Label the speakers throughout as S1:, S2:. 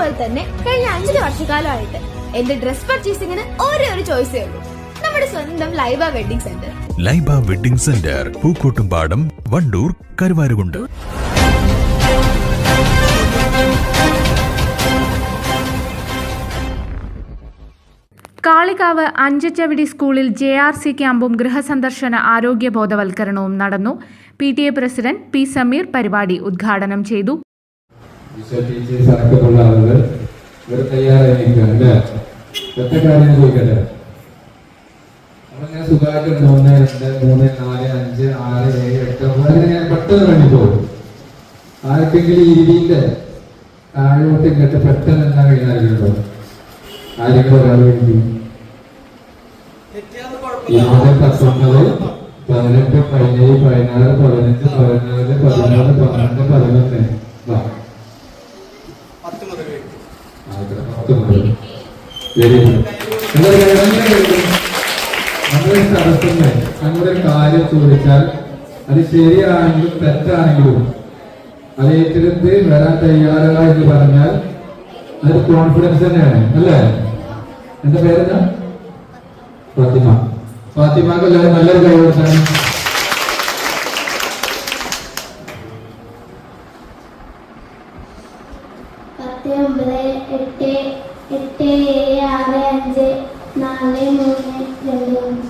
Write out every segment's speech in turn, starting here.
S1: അതുപോലെ തന്നെ കഴിഞ്ഞ അഞ്ചര വർഷക്കാലമായിട്ട് എന്റെ ഡ്രസ് പർച്ചേസിംഗിന് ഒരേ ഒരു ചോയ്സേ ഉള്ളൂ നമ്മുടെ സ്വന്തം Laiba wedding centre
S2: Laiba wedding centre Pookkottumpadam Wandoor Karuvarakundu
S3: Kalikavu Anchachavidi സ്കൂളിൽ ജെ ആർ സി ക്യാമ്പും ഗൃഹസന്ദർശന ആരോഗ്യ ബോധവൽക്കരണവും നടന്നു P T A president P Sameer പരിപാടി ഉദ്ഘാടനം ചെയ്തു
S4: ഈശോ ടീച്ചേഴ്സ് അടക്കമുള്ള ആളുകൾ ഇവർ തയ്യാറായി നിൽക്കുകയാണ് കാര്യം ചോദിക്കട്ടെ നമ്മളിങ്ങനെ സുഖമായിട്ട് മൂന്ന് രണ്ട് മൂന്ന് നാല് അഞ്ച് ആറ് ഏഴ് എട്ട് ഒമ്പത് പെട്ടെന്ന് വേണ്ടി പോകും ആർക്കെങ്കിലും ഇരിന്റെ താഴോട്ട് ഇങ്ങോട്ട് പെട്ടെന്ന് എന്താ ആരെങ്കിലും ഒരാൾ വേണ്ടി പത്തൊമ്പത് പതിനെട്ട് പതിനേഴ് പതിനാറ് പതിനഞ്ച് പതിനാറ് പതിനാറ് പതിനൊന്ന് വെരി ഗുഡ് നമ്മളൊരു സദസ്സിന് അങ്ങനെ കാര്യം ചോദിച്ചാൽ അത് ശരിയാണെങ്കിലും തെറ്റാണെങ്കിലും അത് ഏറ്റെടുത്ത് വരാൻ തയ്യാറല്ല എന്ന് പറഞ്ഞാൽ അതൊരു കോൺഫിഡൻസ് തന്നെയാണ് അല്ലേ എന്റെ പേരെന്താ ഫാത്തിമ ഫാത്തിമക്ക് എല്ലാവരും നല്ലൊരു കൈ കൊടുത്താണ്
S5: പത്ത് ഒമ്പത് എട്ട് എട്ട് ഏഴ് ആറ് അഞ്ച് നാല് മൂന്ന് രണ്ട് മൂന്ന്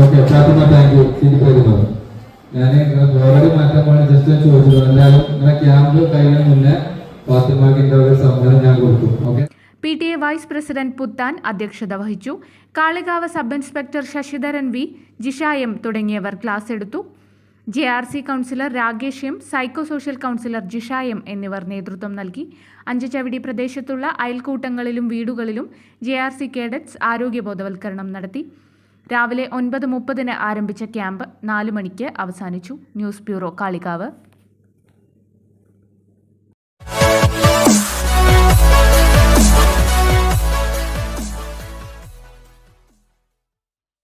S4: ഓക്കെ ഫാത്തിമ താങ്ക് യു തിരിച്ചു വരുന്നത് ഞാൻ വേറൊരു ജസ്റ്റ് ചോദിച്ചത് എന്തായാലും ഇങ്ങനെ ക്യാമ്പ് കഴിഞ്ഞ മുന്നേ ഫാത്തിമാക്കിൻ്റെ ഒരു സമ്മാനം ഞാൻ കൊടുത്തു okay
S3: P T A vice president Puthan അധ്യക്ഷത വഹിച്ചു Kalikavu sub inspector Sasidharan V Jisha M തുടങ്ങിയവർ ക്ലാസ് എടുത്തു J R C counsellor Rakesh M psycho social counsellor Jisha M എന്നിവർ നേതൃത്വം നൽകി ചവിടി പ്രദേശത്തുള്ള അയൽക്കൂട്ടങ്ങളിലും വീടുകളിലും ജെ ആർ സി കേഡറ്റ്സ് ആരോഗ്യ ബോധവൽക്കരണം നടത്തി രാവിലെ ഒൻപത് മുപ്പതിന് ആരംഭിച്ച ക്യാമ്പ് നാലു മണിക്ക് അവസാനിച്ചു ന്യൂസ് ബ്യൂറോ കാളികാവ്